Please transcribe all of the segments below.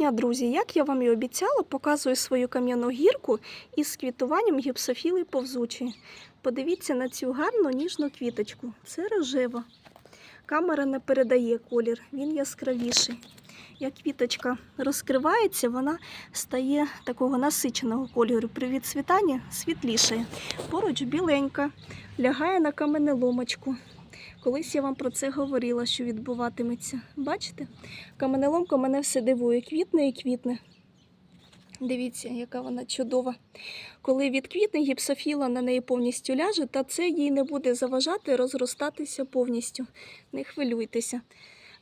дня, друзі! Як я вам і обіцяла, показую свою кам'яну гірку із квітуванням гіпсофіли повзучої. Подивіться на цю гарну ніжну квіточку. Це рожева. Камера не передає колір, він яскравіший. Як квіточка розкривається, вона стає такого насиченого кольору. При відцвітанні світлішає. Поруч біленька, лягає на каменеломочку. Колись я вам про це говорила, що відбуватиметься. Бачите? Каменеломка мене все дивує. Квітне і квітне. Дивіться, яка вона чудова. Коли відквітне, гіпсофіла на неї повністю ляже, та це їй не буде заважати розростатися повністю. Не хвилюйтеся.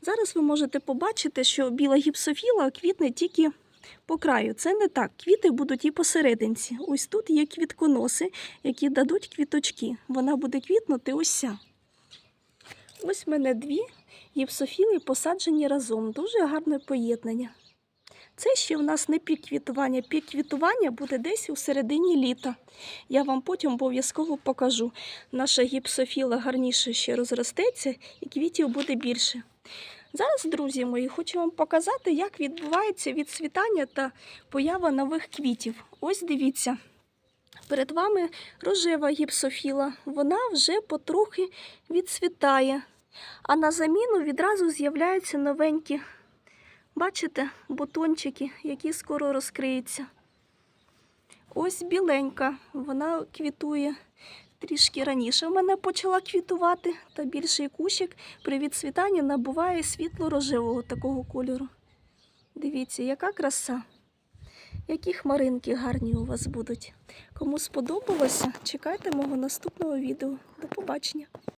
Зараз ви можете побачити, що біла гіпсофіла квітне тільки по краю. Це не так. Квіти будуть і посерединці. Ось тут є квітконоси, які дадуть квіточки. Вона буде квітнути ось ця. Ось в мене дві гіпсофіли посаджені разом. Дуже гарне поєднання. Це ще в нас не пік квітування. Пік квітування буде десь у середині літа. Я вам потім обов'язково покажу. Наша гіпсофіла гарніше ще розростеться і квітів буде більше. Зараз, друзі мої, хочу вам показати, як відбувається відцвітання та поява нових квітів. Ось дивіться. Перед вами рожева гіпсофіла. Вона вже потрохи відцвітає. А на заміну відразу з'являються новенькі, бачите, бутончики, які скоро розкриються. Ось біленька, вона квітує трішки раніше. В мене почала квітувати, та більший кущик при відцвітанні набуває світло-рожевого такого кольору. Дивіться, яка краса. Які хмаринки гарні у вас будуть. Кому сподобалося, чекайте мого наступного відео. До побачення!